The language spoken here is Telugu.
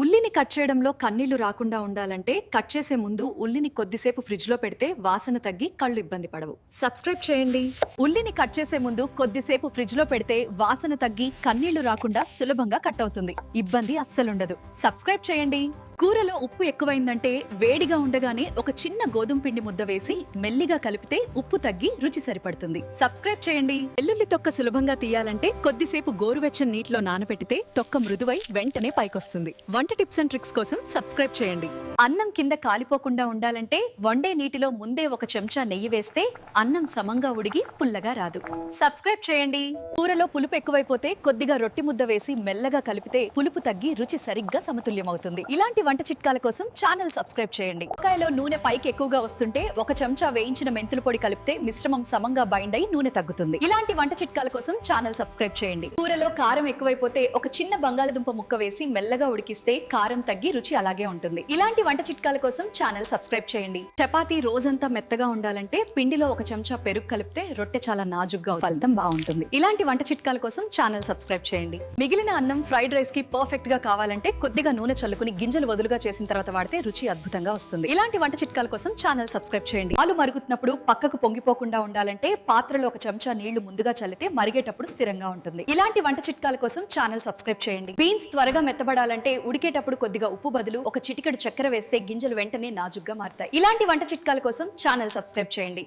ఉల్లిని కట్ చేయడంలో కన్నీళ్ళు రాకుండా ఉండాలంటే కట్ చేసే ముందు ఉల్లిని కొద్దిసేపు ఫ్రిడ్జ్లో పెడితే వాసన తగ్గి కళ్ళు ఇబ్బంది పడవు. సబ్స్క్రైబ్ చేయండి. ఉల్లిని కట్ చేసే ముందు కొద్దిసేపు ఫ్రిడ్జ్లో పెడితే వాసన తగ్గి కన్నీళ్ళు రాకుండా సులభంగా కట్ అవుతుంది. ఇబ్బంది అస్సలుండదు. సబ్స్క్రైబ్ చేయండి. కూరలో ఉప్పు ఎక్కువైందంటే వేడిగా ఉండగానే ఒక చిన్న గోధుమ పిండి ముద్ద వేసి మెల్లిగా కలిపితే ఉప్పు తగ్గి రుచి సరిపడుతుంది. సబ్స్క్రైబ్ చేయండి. వెల్లుల్లి తొక్క సులభంగా తీయాలంటే కొద్దిసేపు గోరువెచ్చని నీటిలో నానబెట్టితే తొక్క మృదువై వెంటనే పైకొస్తుంది. వంట టిప్స్ అండ్ ట్రిక్స్ కోసం సబ్స్క్రైబ్ చేయండి. అన్నం కింద కాలిపోకుండా ఉండాలంటే వండే నీటిలో ముందే ఒక చెంచా నెయ్యి వేస్తే అన్నం సమంగా ఉడిగి పుల్లగా రాదు. సబ్స్క్రైబ్ చేయండి. కూరలో పులుపు ఎక్కువైపోతే కొద్దిగా రొట్టి ముద్ద వేసి మెల్లగా కలిపితే పులుపు తగ్గి రుచి సరిగ్గా సమతుల్యమవుతుంది. ఇలాంటి వంట చిట్కాల కోసం ఛానల్ సబ్స్క్రైబ్ చేయండి. వంకాయలో నూనె పైకి ఎక్కువగా వస్తుంటే ఒక చెంచా వేయించిన మెంతుల పొడి కలిపితే మిశ్రమం సమంగా బైండ్ అయి నూనె తగ్గుతుంది. ఇలాంటి వంట చిట్కాల కోసం ఛానల్ సబ్స్క్రైబ్ చేయండి. కూరలో కారం ఎక్కువైపోతే ఒక చిన్న బంగాళదుంప ముక్క వేసి మెల్లగా ఉడికిస్తే కారం తగ్గి రుచి అలాగే ఉంటుంది. ఇలాంటి వంట చిట్కాల కోసం ఛానల్ సబ్స్క్రైబ్ చేయండి. చపాతీ రోజంతా మెత్తగా ఉండాలంటే పిండిలో ఒక చెంచా పెరుగు కలిపితే రొట్టె చాలా నాజుగ్గా ఫలితం బాగుంటుంది. ఇలాంటి వంట చిట్కాల కోసం ఛానల్ సబ్స్క్రైబ్ చేయండి. మిగిలిన అన్నం ఫ్రైడ్ రైస్కి పర్ఫెక్ట్గా కావాలంటే కొద్దిగా నూనె చల్లుకుని గింజలు బదులుగా చేసిన తర్వాత వాడితే రుచి అద్భుతంగా వస్తుంది. ఇలాంటి వంట చిట్కాల కోసం ఛానల్ సబ్స్క్రైబ్ చేయండి. పాలు మరుగుతున్నప్పుడు పక్కకు పొంగిపోకుండా ఉండాలంటే పాత్రలో ఒక చెంచా నీళ్ళు ముందుగా చల్లితే మరిగేటప్పుడు స్థిరంగా ఉంటుంది. ఇలాంటి వంట చిట్కాల కోసం ఛానల్ సబ్స్క్రైబ్ చేయండి. బీన్స్ త్వరగా మెత్తబడాలంటే ఉడికేటప్పుడు కొద్దిగా ఉప్పు బదులు ఒక చిటికెడు చక్కెర వేస్తే గింజలు వెంటనే నాజుగ్గా మారుతాయి. ఇలాంటి వంట చిట్కాల కోసం ఛానల్ సబ్స్క్రైబ్ చేయండి.